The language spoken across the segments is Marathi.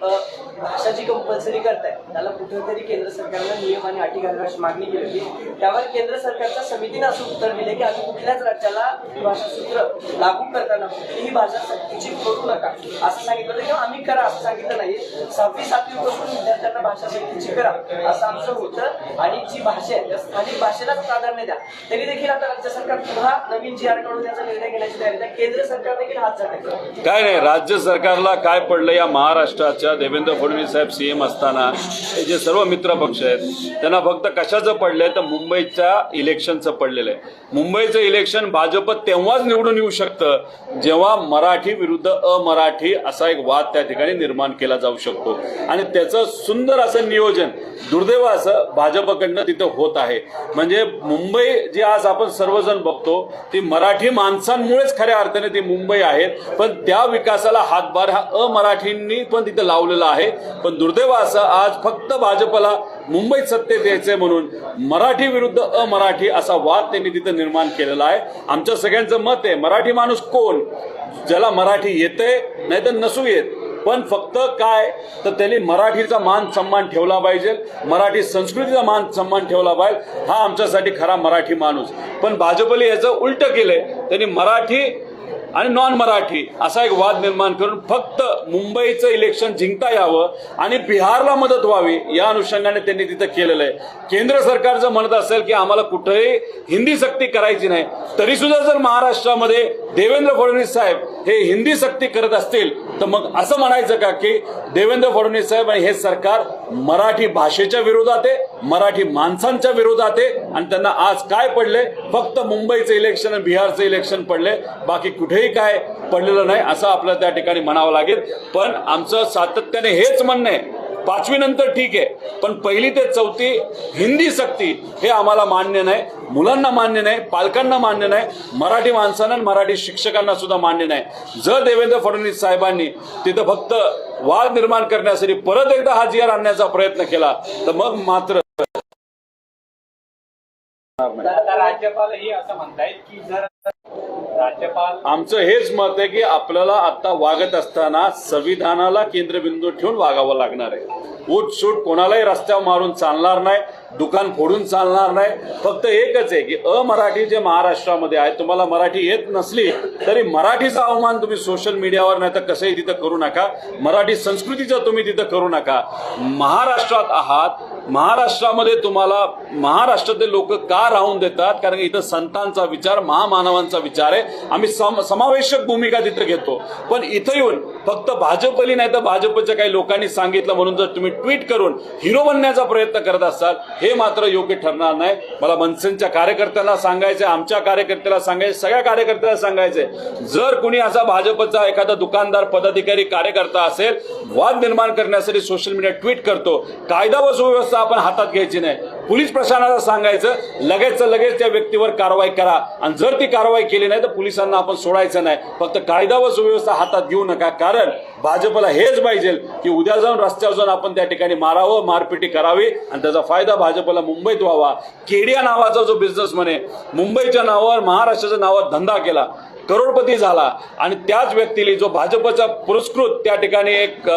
भाषा जी कंपल्सरी करताय. त्याला कुठेतरी केंद्र सरकारनं नियम आणि अटी घालण्याची मागणी केली होती. त्यावर केंद्र सरकारच्या समितीनं असं उत्तर दिले की आम्ही कुठल्याच राज्याला ही भाषा सूत्र लागू करताना कुठलीही भाषा सक्तीची करू नका. असं सांगितलं होतं किंवा आम्ही करा असं सांगितलं नाही. सहावी सातवी पासून विद्यार्थ्यांना भाषा सक्तीची करा असं आमचं होतं. आणि जी भाषा आहे त्या स्थानिक भाषेलाच प्राधान्य द्या. तरी देखील आता राज्य सरकार पुन्हा नवीन जी आर काढून त्याचा निर्णय घेण्याची तयारी केंद्र सरकार देखील हात झटकलं काय नाही राज्य सरकारला काय पडलं या महाराष्ट्राच्या देवेंद्र फडणवीस साहेब सीएम असताना हे जे सर्व मित्र पक्ष आहेत त्यांना फक्त कशाचं पडलंय तर मुंबईच्या इलेक्शनचं पडलेलं आहे. मुंबईचं इलेक्शन भाजप तेव्हाच निवडून येऊ शकतं जेव्हा मराठी विरुद्ध अमराठी असा एक वाद त्या ठिकाणी निर्माण केला जाऊ शकतो. आणि त्याचं सुंदर असं नियोजन दुर्दैव असं भाजपकडनं तिथं होत आहे. म्हणजे मुंबई जी आज आपण सर्वजण बघतो ती मराठी माणसांमुळेच खऱ्या अर्थाने ती मुंबई आहेत पण त्या विकासाला हातभार हा अमराठींनी पण तिथं लावलेला आहे. पण दुर्दैव असं आज फक्त भाजपला मुंबईत सत्तेत द्यायचंय म्हणून मराठी विरुद्ध अमराठी असा वाद त्यांनी तिथं निर्माण केलेला आहे. आमच्या सगळ्यांचं मत आहे मराठी माणूस कोण? ज्याला मराठी येते नाही तर नसू येत. पण फक्त काय? तर त्यांनी मराठीचा मान सन्मान ठेवला पाहिजे. मराठी संस्कृतीचा मान सन्मान ठेवला पाहिजे. हा आमच्यासाठी खरा मराठी माणूस. पण भाजपने याचं उलट केलंय. त्यांनी मराठी आणि नॉन मराठी असा एक वाद निर्माण करून फक्त मुंबईचं इलेक्शन जिंकता यावं आणि बिहारला मदत व्हावी या अनुषंगाने त्यांनी तिथं केलेलं आहे. केंद्र सरकार जर म्हणत असेल की आम्हाला कुठेही हिंदी सक्ती करायची नाही तरी सुद्धा जर महाराष्ट्रामध्ये देवेंद्र फडणवीस साहेब हे हिंदी सक्ती करत असतील तर मग असं म्हणायचं का की देवेंद्र फडणवीस साहेब आणि हे सरकार मराठी भाषेच्या विरोधात आहे मराठी माणसांच्या विरोधात आहे आणि त्यांना आज काय पडले फक्त मुंबईचं इलेक्शन आणि बिहारचं इलेक्शन पडले बाकी कुठेही काय पडलेलं नाही असं आपल्याला त्या ठिकाणी म्हणावं लागेल. पण आमचं सातत्याने हेच म्हणणं आहे पाचवी नंतर ठीक आहे पण पहिली ते चौथी हिंदी सक्ती हे आम्हाला मान्य नाही मुलांना मान्य नाही पालकांना मान्य नाही मराठी माणसांना आणि मराठी शिक्षकांना सुद्धा मान्य नाही. जर देवेंद्र फडणवीस साहेबांनी तिथं फक्त वाद निर्माण करण्यासाठी परत एकदा हा जी आणण्याचा प्रयत्न केला तर मग मात्र राज्यपालही असं म्हणतायत की जर राज्यपाल आमचं हेच मत आहे की आपल्याला आता वागत असताना संविधानाला केंद्रबिंदू ठेवून वागावं लागणार आहे. उठसूट कोणालाही रस्त्यावर मारून चालणार नाही दुकान फोडून चालणार नाही. फक्त एकच आहे की अमराठी जे महाराष्ट्रामध्ये आहे तुम्हाला मराठी येत नसली तरी मराठीचा अवमान तुम्ही सोशल मीडियावर नाही तर कसंही तिथं करू नका. मराठी संस्कृतीचं तुम्ही तिथं करू नका. महाराष्ट्रात आहात महाराष्ट्रामध्ये तुम्हाला महाराष्ट्रातले लोक का राहून देतात? कारण इथं संतांचा विचार महामानवांचा विचार आहे. आम्ही सम समावेशक भूमिका तिथं घेतो. पण इथं येऊन फक्त भाजपली नाही तर भाजपच्या काही लोकांनी सांगितलं म्हणून जर तुम्ही ट्विट करून हिरो बनण्याचा प्रयत्न करत असाल हे मात्र योग्य ठरणार नाही. मला मनसेच्या कार्यकर्त्यांना सांगायचं आमच्या कार्यकर्त्याला सांगायचं सगळ्या कार्यकर्त्याला सांगायचंय. जर कुणी असा भाजपचा एखादा दुकानदार पदाधिकारी कार्यकर्ता असेल वाद निर्माण करण्यासाठी सोशल मीडिया ट्विट करतो. कायदा व सुव्यवस्था आपण हातात घ्यायची नाही. पोलीस प्रशासनाला सांगायचं लगेच लगेच त्या व्यक्तीवर कारवाई करा. आणि जर ती कारवाई केली नाही तर पोलिसांना आपण सोडायचं नाही. फक्त कायदा व सुव्यवस्था हातात घेऊ नका. कारण भाजपला हेच पाहिजे की उद्या जाऊन रस्त्यावर जाऊन आपण त्या ठिकाणी मारावं मारपिटी करावी आणि त्याचा फायदा भाजपला मुंबईत व्हावा. केडिया नावाचा जो बिझनेस आहे मुंबईच्या नावावर महाराष्ट्राच्या नावावर धंदा केला. करोडपती झाला. आणि त्याच व्यक्तीला जो भाजपचा पुरस्कृत त्या ठिकाणी एक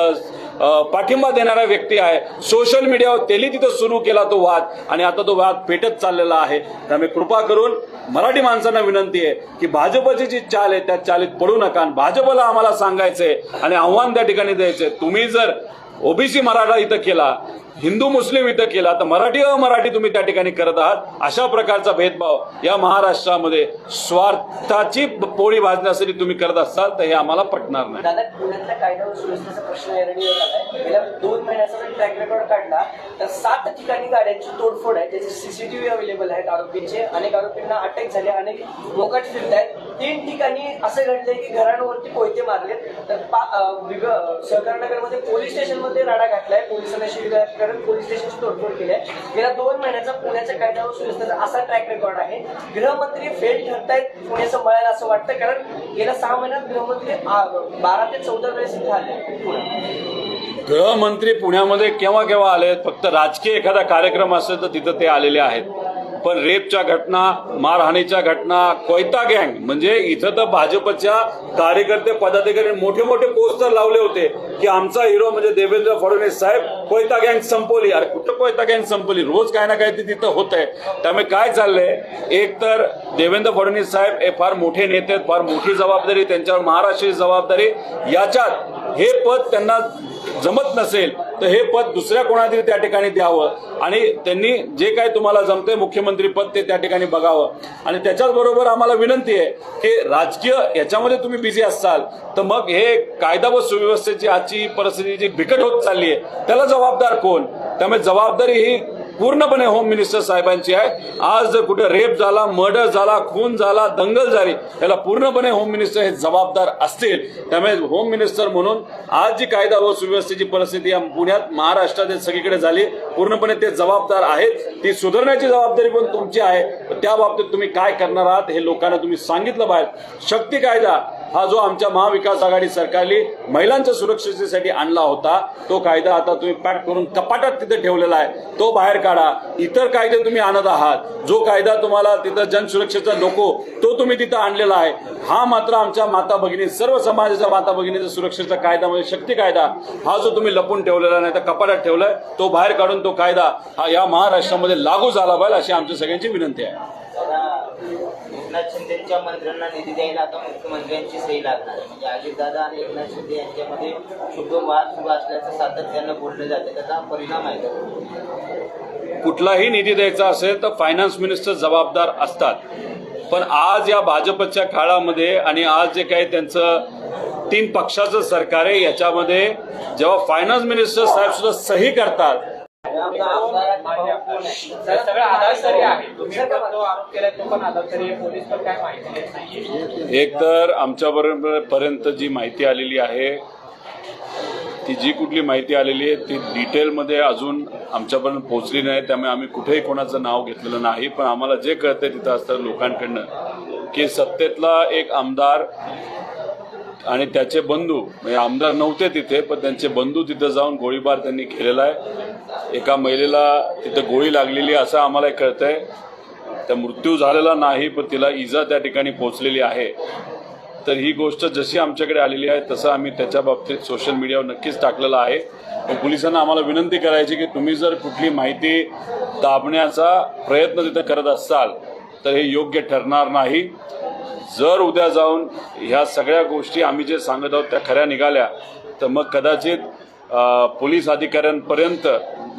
पाठिंबा देणारा व्यक्ती आहे. सोशल मीडियावर त्यांनी तिथं सुरू केला तो वाद. आणि आता तो वाद पेटत चाललेला आहे. त्यामुळे कृपा करून मराठी माणसांना विनंती आहे की भाजपची जी चाल आहे त्या चालीत पडू नका. भाजपला आम्हाला सांगायचंय आणि आव्हान त्या ठिकाणी द्यायचंय. तुम्ही जर ओबीसी मराठा इथं केला हिंदू मुस्लिम इथं केला तर मराठी अमराठी तुम्ही त्या ठिकाणी करत आहात. अशा प्रकारचा भेदभाव या महाराष्ट्रामध्ये स्वार्थाची पोळी भाजण्यासाठी तुम्ही करत असाल तर हे आम्हाला पटणार नाही. पुण्यातल्या कायदा प्रश्न दोन महिन्याचा जर काढला तर सात ठिकाणी गाड्यांची तोडफोड आहे त्याचे सीसीटीव्ही अवेलेबल आहेत आरोपींचे. अनेक आरोपींना अटक झाले अनेक मोकाट फिरत आहेत. तीन ठिकाणी असं घडलंय की घरांवरती कोयते मारले तर पा- अं, सहकारनगरमध्ये पोलीस स्टेशनमध्ये राडा घातलाय. पोलिसांना शिवीगाळ करत पोलीस स्टेशनची तोडफोड केली आहे. गेल्या दोन महिन्याचा पुण्याच्या कायद्यावर सुव्यवस्थेचा असा ट्रॅक रेकॉर्ड आहे. गृहमंत्री फेल ठरतायत पुण्याचं मळायला असं वाटतं कारण गेल्या सहा महिन्यात गृहमंत्री बारा ते चौदा वेळेस इथे आले पुण्यात. गृहमंत्री पुण्यामध्ये केव्हा केव्हा आले फक्त राजकीय एखादा कार्यक्रम असेल तर तिथं ते आलेले आहेत. पण रेपच्या घटना मारहाणीच्या घटना कोयता गँग म्हणजे इथं तर भाजपच्या कार्यकर्ते पदाधिकारी मोठे मोठे पोस्टर लावले होते की आमचा हिरो म्हणजे देवेंद्र फडणवीस साहेब कोयता गँग संपवली. अरे कुठं कोयता गँग संपवली? रोज काय ना काय ते तिथं होत आहे त्यामुळे काय चाललंय? एक तर देवेंद्र फडणवीस साहेब हे फार मोठे नेते आहेत फार मोठी जबाबदारी त्यांच्यावर महाराष्ट्राची जबाबदारी. याच्यात हे पद त्यांना जमत नसेल तर हे पद दुसऱ्या कोणातरी त्या ठिकाणी द्यावं. आणि त्यांनी जे काय तुम्हाला जमतंय मुख्यमंत्री पद ते त्या ठिकाणी बघावं. आणि त्याच्याच बरोबर आम्हाला विनंती आहे की राजकीय याच्यामध्ये तुम्ही बिझी असाल तर मग हे कायदा व सुव्यवस्थेची आजची परिस्थिती जी बिकट होत चालली आहे त्याला जबाबदार कोण? त्यामुळे जबाबदारी ही पूर्णपणे होम मिनिस्टर साहेबांची आहे. आज जर कुठे रेप झाला मर्डर झाला खून झाला दंगल झाली याला पूर्णपणे होम मिनिस्टर हे जबाबदार असतील. त्यामुळे होम मिनिस्टर म्हणून आज जी कायदा व सुव्यवस्थेची परिस्थिती या पुण्यात महाराष्ट्रात सगळीकडे झाली पूर्णपणे ते जबाबदार आहेत. ती सुधारण्याची जबाबदारी पण तुमची आहे. त्या बाबतीत तुम्ही काय करणार आहात हे लोकांना तुम्ही सांगितलं पाहिजे शक्ती कायदा हा जो आमच्या महाविकास आघाडी सरकारने महिलांच्या सुरक्षिततेसाठी आणला होता तो कायदा आता तुम्ही पॅक करून कपाटात तिथे ठेवलेला आहे. तो बाहेर काढा. इतर कायदे तुम्ही आणत आहात. जो कायदा तुम्हाला तिथं जनसुरक्षेचा नको तो तुम्ही तिथं आणलेला आहे. हा मात्र आमच्या माता भगिनी सर्व समाजाच्या माता भगिनीचा सुरक्षेचा कायदा म्हणजे शक्ती कायदा. हा जो तुम्ही लपून ठेवलेला नाही तर कपाटात ठेवलाय तो बाहेर काढून तो कायदा हा या महाराष्ट्रामध्ये लागू झाला पाहिजे अशी आमच्या सगळ्यांची विनंती आहे. एकनाथ शिंदेच्या मंत्र्यांना निधी द्यायला आता मुख्यमंत्र्यांची सही लागणार आहे. म्हणजे अजितदादा आणि एकनाथ शिंदे यांच्यामध्ये शुभ वाद सुरू असल्याचं सातत्यानं बोललं जाते. त्याचा परिणाम आहे कुठलाही निधी द्यायचा असेल तर फायनान्स मिनिस्टर जबाबदार असतात. पण आज या भाजपच्या काळामध्ये आणि आज जे काही त्यांचं तीन पक्षाचं सरकार आहे याच्यामध्ये जेव्हा फायनान्स मिनिस्टर साहेब सुद्धा सही करतात एक तर आमच्या पर्यंत जी माहिती आलेली आहे ती जी कुठली माहिती आलेली आहे ती डिटेलमध्ये अजून आमच्यापर्यंत पोहोचली नाही. त्यामुळे आम्ही कुठेही कोणाचं नाव घेतलेलं नाही. पण आम्हाला जे कळतंय तिथं असतं लोकांकडनं की सत्तेतला एक आमदार आणि त्याचे बंधू म्हणजे आमदार नव्हते तिथे पण त्यांचे बंधू तिथं जाऊन गोळीबार त्यांनी केलेला आहे. एका महिलेला तिथं गोळी लागलेली असं आम्हाला कळतंय. त्या मृत्यू झालेला नाही पण तिला इजा त्या ठिकाणी पोहोचलेली आहे. तर ही गोष्ट जशी आमच्याकडे आलेली आहे तसं आम्ही त्याच्या बाबतीत सोशल मीडियावर नक्कीच टाकलेलं आहे. पोलिसांना आम्हाला विनंती करायची की तुम्ही जर कुठली माहिती दाबण्याचा प्रयत्न तिथं करत असाल तर हे योग्य ठरणार नाही. जर उद्या जाऊन ह्या सगळ्या गोष्टी आम्ही जे सांगत आहोत त्या खऱ्या निघाल्या तर मग कदाचित पोलीस अधिकाऱ्यांपर्यंत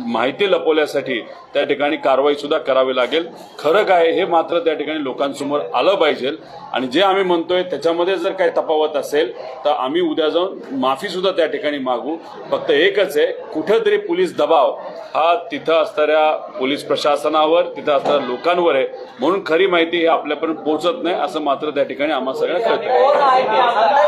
माहिती लपवण्यासाठी त्या ठिकाणी कारवाई सुद्धा करावी लागेल. खरं काय हे मात्र त्या ठिकाणी लोकांसमोर आलं पाहिजे. आणि जे आम्ही म्हणतोय त्याच्यामध्ये जर काही तफावत असेल तर आम्ही उद्या जाऊन माफी सुद्धा त्या ठिकाणी मागू. फक्त एकच आहे कुठंतरी पोलीस दबाव हा तिथं असणाऱ्या पोलीस प्रशासनावर तिथं असणाऱ्या लोकांवर आहे. म्हणून खरी माहिती ही आपल्यापर्यंत पोहोचत नाही असं मात्र त्या ठिकाणी आम्हा सगळ्यांना कळतं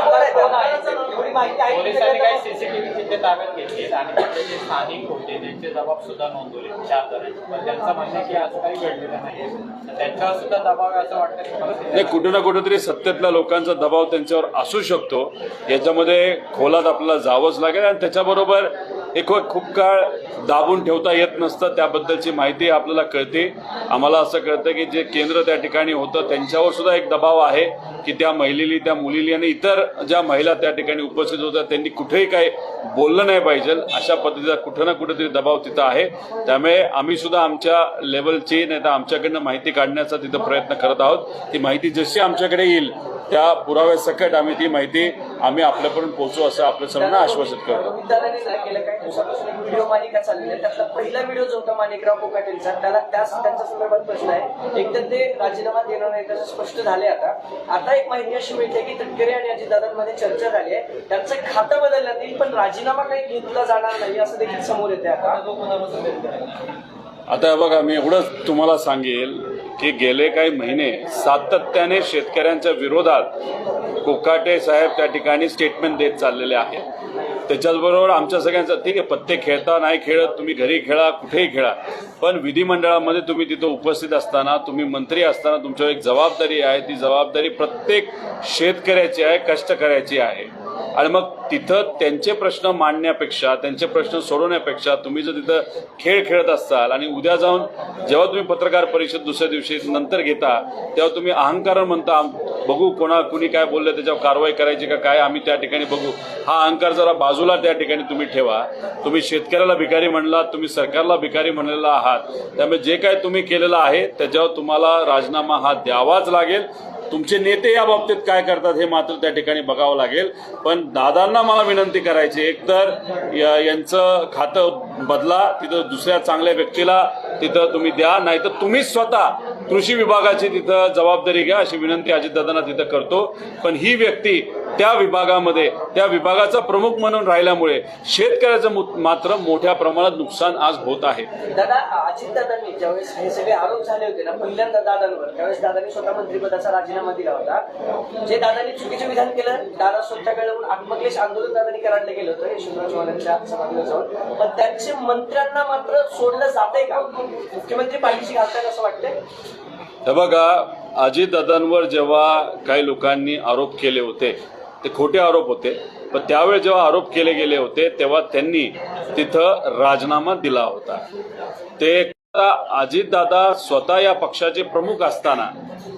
पोलिसांनी काही सीसीटीव्ही तिथे ताब्यात घेतली आणि तिथले जे स्थानिक होते त्यांचे जबाब सुद्धा नोंदवले चार जणांचे पण त्यांचं म्हणणं की असं काही घडलेलं नाही त्यांच्यावर सुद्धा दबाव आहे असं वाटतं नाही कुठे ना कुठेतरी सत्तेतल्या लोकांचा दबाव त्यांच्यावर असू शकतो. याच्यामध्ये खोलात आपल्याला जावंच लागेल आणि त्याच्याबरोबर एक खूप काळ दाबून ठेवता येत नसतं त्याबद्दलची माहिती आपल्याला कळते. आम्हाला असं कळतं की जे केंद्र त्या ठिकाणी होतं त्यांच्यावर सुद्धा एक दबाव आहे की त्या महिलेली त्या मुलीली आणि इतर ज्या महिला त्या ठिकाणी उपस्थित होत्या त्यांनी कुठेही काही बोललं नाही पाहिजे. अशा पद्धतीचा कुठं ना कुठेतरी दबाव तिथं आहे. त्यामुळे आम्ही सुद्धा आमच्या लेवलची नाही तर आमच्याकडनं माहिती काढण्याचा तिथं प्रयत्न करत आहोत. ती माहिती जशी आमच्याकडे येईल त्या पुराव्यासकट आम्ही ती माहिती आम्ही आपल्यापर्यंत पोहोचू असं आपल्या सर्वांना आश्वासित करतो. एक तर ते राजीनामा देणार नाही त्याचं स्पष्ट झाले आता. आता एक माहिती अशी मिळते की तटकरे आणि अजितदादांमध्ये चर्चा झाली आहे. त्यांचं खातं बदलण्यात येईल पण राजीनामा काही घेतला जाणार नाही असं देखील समोर येते आता. आता बघा मी एवढंच तुम्हाला सांगेल. की गेले काही महिने सातत्याने शेतकऱ्यांच्या विरोधात कोकाटे साहेब त्या ठिकाणी स्टेटमेंट देत चाललेले आहेत. त्याच्याचबरोबर आमच्या सगळ्यांचं ठीक आहे पत्ते खेळता नाही खेळत तुम्ही घरी खेळा कुठेही खेळा. पण विधिमंडळामध्ये तुम्ही तिथं उपस्थित असताना तुम्ही मंत्री असताना तुमच्यावर एक जबाबदारी आहे. ती जबाबदारी प्रत्येक शेतकऱ्याची आहे कष्टकऱ्याची आहे. आणि मग तिथं त्यांचे प्रश्न मांडण्यापेक्षा त्यांचे प्रश्न सोडवण्यापेक्षा तुम्ही जर तिथं खेळ खेळत असाल आणि उद्या जाऊन जेव्हा तुम्ही पत्रकार परिषद दुसऱ्या दिवशी नंतर घेता तेव्हा तुम्ही अहंकार म्हणता बघू कोणा कुणी काय बोललं त्याच्यावर कारवाई करायची का काय आम्ही त्या ठिकाणी बघू. हा अहंकार जरा बाजूला त्या ठिकाणी तुम्ही ठेवा. तुम्ही शेतकऱ्याला भिकारी म्हणला तुम्ही सरकारला भिकारी म्हणलेला आहात. त्यामुळे जे काय तुम्ही केलेलं आहे त्याच्यावर तुम्हाला राजीनामा हा द्यावाच लागेल. तुमचे नेते या बाबतीत काय करतात हे मात्र त्या ठिकाणी बघावं लागेल. पण दादांना मला विनंती करायची एकतर या- यांचं खातं बदला तिथं दुसऱ्या चांगल्या व्यक्तीला तिथं तुम्ही द्या नाहीतर तुम्हीच स्वतः कृषी विभागाची तिथं जबाबदारी घ्या अशी विनंती अजितदादांना तिथं करतो. पण ही व्यक्ती त्या विभागामध्ये त्या विभागाचा प्रमुख म्हणून राहिल्यामुळे शेतकऱ्याचं मात्र मोठ्या प्रमाणात नुकसान आज होत आहे. दादा अजितदादांनी ज्यावेळेस हे सगळे आरोप झाले होते ना पहिल्यांदा दादांवर त्यावेळेस दादांनी स्वतः मंत्रिपदाचा राजीनामा दिला होता. जे दादांनी चुकीचे विधान केलं दादा स्वतःकडे आत्मक्लेश आंदोलन दादांनी करायला गेलं होतं यशवंतराव चव्हाणांच्या सभागृहात जाऊन पण त्यांचे मंत्र्यांना मात्र सोडलं जातंय का? मुख्यमंत्री पाठीशी घालतात असं वाटतंय? हे बघा अजितदादांवर जेव्हा काही लोकांनी आरोप केले होते ते खोटे आरोप होते पण त्यावेळी जेव्हा आरोप केले गेले होते तेव्हा त्यांनी तिथं राजीनामा दिला होता. ते अजितदादा स्वतः या पक्षाचे प्रमुख असताना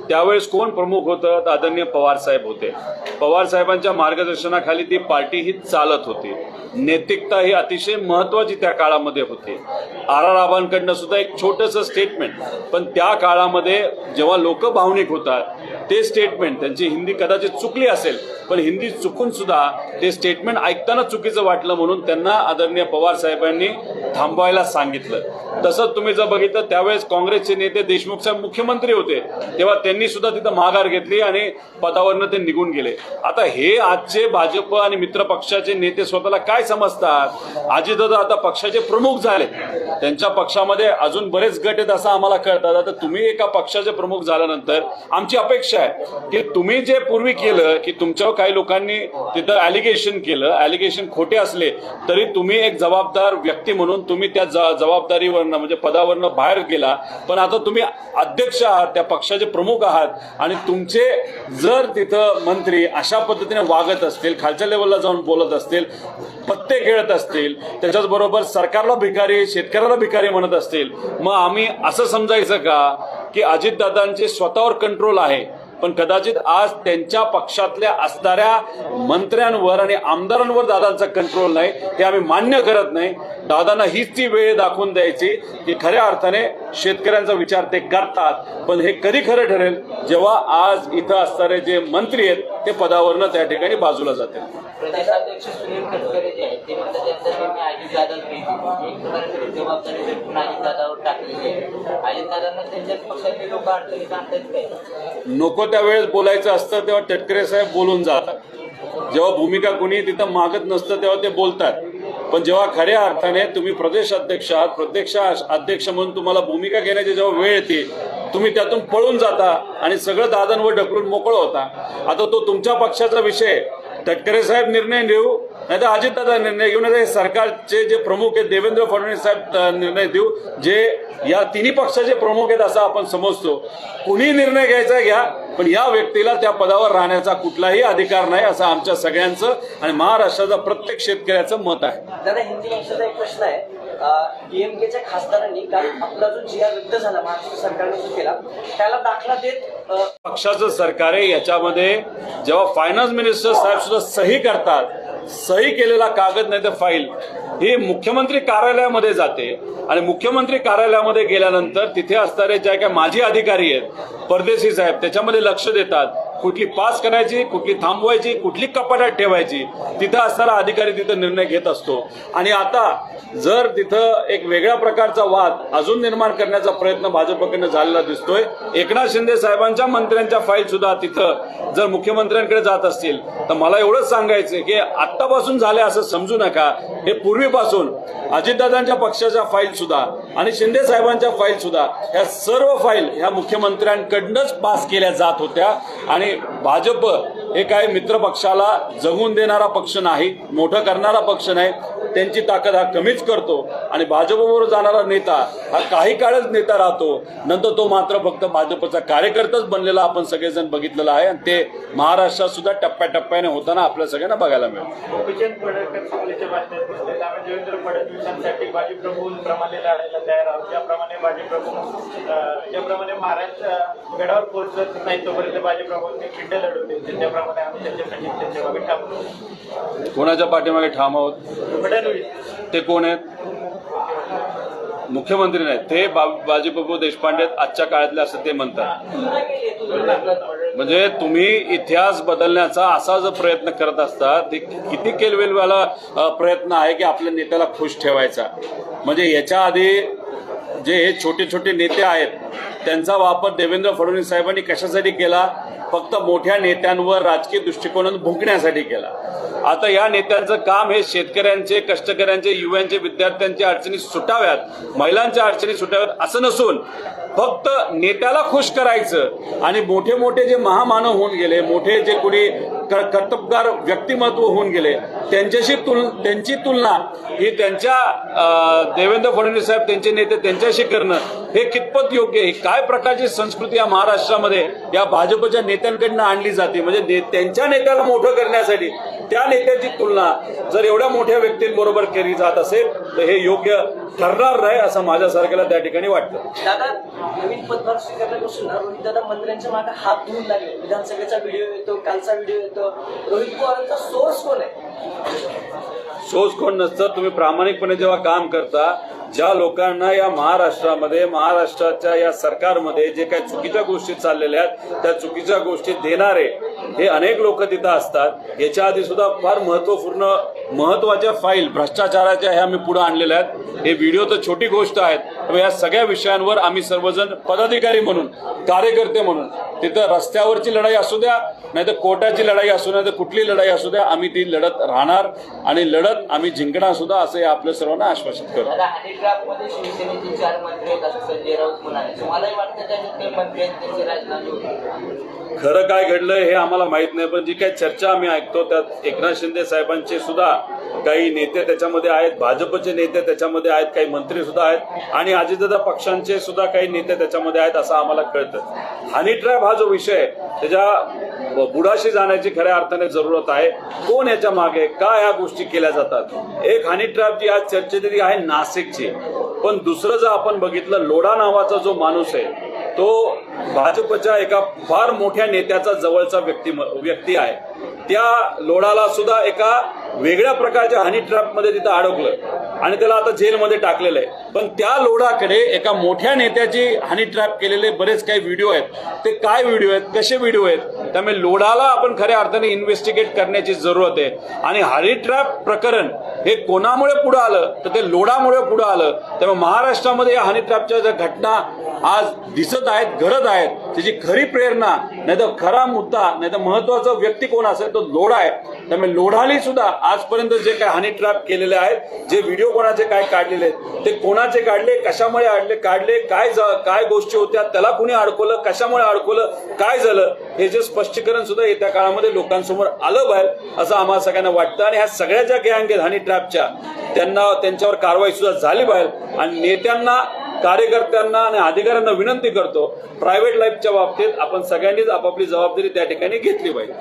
त्यावेळेस कोण प्रमुख होतं? आदरणीय पवार साहेब होते. पवार साहेबांच्या मार्गदर्शनाखाली ती पार्टी ही चालत होती. नैतिकता ही अतिशय महत्वाची त्या काळामध्ये होती. आर आर आबांकडनं सुद्धा एक छोटंसं स्टेटमेंट पण त्या काळामध्ये जेव्हा लोक भावनिक होतात ते स्टेटमेंट त्यांची हिंदी कदाचित चुकली असेल पण हिंदी चुकून सुद्धा ते स्टेटमेंट ऐकताना चुकीचं वाटलं म्हणून त्यांना आदरणीय पवार साहेबांनी थांबवायला सांगितलं. तसंच तुम्ही जर बघितलं त्यावेळेस काँग्रेसचे नेते देशमुख साहेब मुख्यमंत्री होते. तेव्हा त्यांनी सुद्धा तिथं माघार घेतली आणि पदावरनं ते निघून गेले. आता हे आजचे भाजप आणि मित्र पक्षाचे नेते स्वतःला काय समजतात? अजितदादा आता पक्षाचे प्रमुख झाले. त्यांच्या पक्षामध्ये अजून बरेच गट आहेत असं आम्हाला कळतात. आता तुम्ही एका पक्षाचे प्रमुख झाल्यानंतर आमची अपेक्षा आहे की तुम्ही जे पूर्वी केलं की तुमच्यावर काही लोकांनी तिथं ॲलिगेशन केलं ॲलिगेशन खोटे असले तरी तुम्ही एक जबाबदार व्यक्ती म्हणून तुम्ही त्या जबाबदारीवर म्हणजे पदावर पदावरनं बाहेर गेला पण आता तुम्ही अध्यक्ष आहात त्या पक्षाचे प्रमुख आहात आणि तुमचे जर तिथं मंत्री अशा पद्धतीने वागत असतील खालच्या लेवलला जाऊन बोलत असतील पत्ते खेळत असतील त्याच्याचबरोबर सरकारला भिकारी शेतकऱ्याला भिकारी म्हणत असतील मग आम्ही असं समजायचं का की अजितदादांचे स्वतःवर कंट्रोल आहे? पण कदाचित आज त्यांच्या पक्षातल्या असणाऱ्या मंत्र्यांवर आणि आमदारांवर दादांचा कंट्रोल नाही हे आम्ही मान्य करत नाही. दादांना हीच ती वेळ दाखवून द्यायची की खऱ्या अर्थाने शेतकऱ्यांचा विचार ते करतात. पण हे कधी खरं ठरेल? जेव्हा आज इथं असणारे जे मंत्री आहेत ते पदावरनं त्या ठिकाणी बाजूला जातील. प्रदेशाध्यक्ष सुनील तटकरे जे आहेत ते म्हणतात त्यांचा मी अजितदादा घेतील एक प्रकारे जबाबदारी अजित अजितदादावर टाकलेली आहे. अजित दादांना त्यांच्याच पक्षातले लोक अडचणीत आणतात काय? नको त्यावेळेस बोलायचं असतं तेव्हा तटकरे साहेब बोलून जातात. जेव्हा भूमिका कोणी तिथं मागत नसतं तेव्हा ते बोलतात. पण जेव्हा खऱ्या अर्थाने तुम्ही प्रदेश अध्यक्ष आहात प्रदेश अध्यक्ष म्हणून तुम्हाला भूमिका घेण्याची जेव्हा वेळ येते तुम्ही त्यातून पळून जाता आणि सगळं दादांवर ढकलून मोकळं होता. आता तो तुमच्या पक्षाचा विषय तटकरे साहेब निर्णय घेऊ नाही तर अजितदादा निर्णय घेऊ नाही तर हे सरकारचे जे प्रमुख आहेत देवेंद्र फडणवीस साहेब निर्णय देऊ. जे या तिन्ही पक्षाचे प्रमुख आहेत असं आपण समजतो. कुणी निर्णय घ्यायचा घ्या पण या व्यक्तीला त्या पदावर राहण्याचा कुठलाही अधिकार नाही असं आमच्या सगळ्यांचं आणि महाराष्ट्राचा प्रत्येक शेतकऱ्याचं मत आहे. दादा हिंदी भाषेचा एक प्रश्न आहे. डीएमकेच्या खासदारांनी काल आपला जो जी आर रद्द झाला महाराष्ट्र सरकारने जो केला त्याला दाखला देत पक्षाचं सरकार आहे याच्यामध्ये जेव्हा फायनान्स मिनिस्टर साहेब सुद्धा सही करतात सही केलेला कागद नाही तर फाईल. ही मुख्यमंत्री कार्यालयामध्ये जाते. आणि मुख्यमंत्री कार्यालयामध्ये गेल्यानंतर तिथे असणारे ज्या काही माजी अधिकारी आहेत परदेशी साहेब त्याच्यामध्ये लक्ष देतात. कुठली पास करायची कुठली थांबवायची कुठली कपाटात ठेवायची तिथं असणारा अधिकारी तिथं निर्णय घेत असतो. आणि आता जर तिथं एक वेगळ्या प्रकारचा वाद अजून निर्माण करण्याचा प्रयत्न भाजपकडनं झालेला दिसतोय एकनाथ शिंदे साहेबांच्या मंत्र्यांच्या फाईल सुद्धा तिथं जर मुख्यमंत्र्यांकडे जात असतील तर मला एवढंच सांगायचं की आत्तापासून झाले असं समजू नका. हे पूर्वीपासून अजितदादांच्या पक्षाच्या फाईल सुद्धा आणि शिंदे साहेबांच्या फाईल सुद्धा ह्या सर्व फाईल ह्या मुख्यमंत्र्यांकडनंच पास केल्या जात होत्या. आणि भाजप हे काय मित्र पक्षाला जगून देणारा पक्ष नाही मोठं करणारा पक्ष नाही. त्यांची ताकद हा कमीच करतो. आणि भाजपबरोबर जाणारा नेता हा काही काळच नेता राहतो. नंतर तो मात्र फक्त भाजपचा कार्यकर्ताच बनलेला आपण सगळेजण बघितलेला आहे. आणि ते महाराष्ट्रात सुद्धा टप्प्याटप्प्याने होताना आपल्या सगळ्यांना बघायला मिळेल. कोणाच्या पाठीमागे ठाम आहोत? ते कोण आहेत? मुख्यमंत्री नाहीत. ते बाजीप्रभू देशपांडे आजच्या काळातले असं ते म्हणतात. म्हणजे तुम्ही इतिहास बदलण्याचा असा जो प्रयत्न करत असता ते किती केलवेलवाला प्रयत्न आहे की आपल्या नेत्याला खुश ठेवायचा? म्हणजे याच्या आधी जे हे छोटे छोटे नेते आहेत त्यांचा वापर देवेंद्र फडणवीस साहेबांनी कशासाठी केला? फक्त मोठ्या नेत्यांवर राजकीय दृष्टिकोनातून भुंकण्यासाठी केला. आता या नेत्यांचं काम हे शेतकऱ्यांचे कष्टकऱ्यांचे युवांचे विद्यार्थ्यांच्या अडचणी सुटाव्यात महिलांच्या अडचणी सुटाव्यात असं नसून फक्त नेत्याला खुश करायचं आणि मोठे मोठे जे महामानव होऊन गेले मोठे जे कोणी कर्तबगार व्यक्तिमत्व होऊन गेले त्यांच्याशी तुल त्यांची तुलना ही त्यांच्या देवेंद्र फडणवीस साहेब त्यांचे नेते त्यांच्याशी करणं हे कितपत योग्य आहे? काय प्रकारची संस्कृती या महाराष्ट्रामध्ये या भाजपच्या नेत्यांकडनं आणली जाते? म्हणजे ने- त्यांच्या नेत्याला मोठं करण्यासाठी त्या नेत्याची तुलना जर एवढ्या मोठ्या व्यक्तींबरोबर केली जात असेल तर हे योग्य ठरणार नाही असं माझ्यासारख्याला त्या ठिकाणी वाटतं. दादा नवीन पदभार स्वीकारल्यापासून रोहित दादा मंत्र्यांच्या मागे हात धुवून लागले. विधानसभेचा व्हिडिओ येतो कालचा व्हिडिओ येतो. रोहित पवारांचा सोर्स कोण आहे? सोच कोण नसतं? तुम्ही प्रामाणिकपणे जेव्हा काम करता ज्या लोकांना या महाराष्ट्रामध्ये महाराष्ट्राच्या या सरकारमध्ये जे काही चुकीच्या गोष्टी चाललेल्या आहेत त्या चुकीच्या गोष्टी देणारे हे अनेक लोक तिथं असतात. याच्या आधी सुद्धा फार महत्त्वपूर्ण महत्त्वाच्या फाईल भ्रष्टाचाराच्या ह्या मी पुढे आणलेल्या आहेत. हे व्हिडिओ तर छोटी गोष्ट आहेत या सगळ्या विषयांवर आम्ही सर्वजण पदाधिकारी म्हणून कार्यकर्ते म्हणून तिथं रस्त्यावरची लढाई असू द्या नाही तर कोर्टाची लढाई असू द्या तर कुठली लढाई असू द्या आम्ही ती लढत राहणार आणि लढत आम्ही जिंकणार सुद्धा असं हे आपल्या सर्वांना आश्वासित करतो. गुजरातमध्ये शिवसेनेचे चार मंत्री आहेत असं संजय राऊत म्हणाले. तुम्हालाही वाटतं त्याच्यात काही मंत्री आहेत त्यांचे राजीनामे खरं काय घडलं हे आम्हाला माहीत नाही पण जी काही चर्चा आम्ही ऐकतो त्यात एकनाथ शिंदे साहेबांचे सुद्धा काही नेते त्याच्यामध्ये आहेत भाजपचे नेते त्याच्यामध्ये आहेत काही मंत्री सुद्धा आहेत आणि आजीदादा पक्षांचे सुद्धा काही नेते त्याच्यामध्ये आहेत असं आम्हाला कळतं. हनी ट्रॅप हा जो विषय त्याच्या बुडाशी जाण्याची खऱ्या अर्थाने जरूरत आहे. कोण याच्या मागे? का ह्या गोष्टी केल्या जातात? एक हनी ट्रॅप जी आज चर्चेत आहे नाशिकची. पण दुसरं जर आपण बघितलं लोढा नावाचा जो माणूस आहे तो भाजपच्या एका फार मोठ्या नेत्याचा जवळचा व्यक्ती व्यक्ती आहे. त्या लोडाला सुद्धा एका वेगळ्या प्रकारच्या हनी ट्रॅपमध्ये तिथं अडकलं आणि त्याला आता जेलमध्ये टाकलेलं आहे. पण त्या लोडाकडे एका मोठ्या नेत्याची हनी ट्रॅप केलेले बरेच काही व्हिडिओ आहेत. ते काय व्हिडिओ आहेत? कसे व्हिडिओ आहेत? त्यामुळे लोडाला आपण खऱ्या अर्थाने इन्व्हेस्टिगेट करण्याची जरूरत आहे. आणि हरिट्रॅप प्रकरण हे कोणामुळे पुढं आलं? तर ते लोडामुळे पुढं आलं. त्यामुळे महाराष्ट्रामध्ये या हनीट्रॅपच्या ज्या घटना आज दिसत आहेत घडत आहेत त्याची खरी प्रेरणा नाही तर खरा मुद्दा नाही तर महत्त्वाचा व्यक्ती कोण असेल तो लोढा आहे. त्यामुळे लोढाली सुद्धा आजपर्यंत जे काय हानी ट्रॅप केलेले आहेत जे व्हिडिओ कोणाचे काय काढलेले आहेत ते कोणाचे काढले कशामुळे अडले काढले काय काय गोष्टी होत्या त्याला कुणी अडकवलं कशामुळे अडकवलं काय झालं हे जे स्पष्टीकरण सुद्धा येत्या काळामध्ये लोकांसमोर आलं बाहेर असं आम्हाला सगळ्यांना वाटतं. आणि ह्या सगळ्या ज्या गँग आहेत हानी ट्रॅपच्या त्यांना त्यांच्यावर कारवाई सुद्धा झाली बाहेर. आणि नेत्यांना कार्यकर्त्यांना आणि अधिकाऱ्यांना विनंती करतो प्रायव्हेट लाईफच्या बाबतीत आपण सगळ्यांनीच आपापली जबाबदारी त्या ठिकाणी घेतली पाहिजे.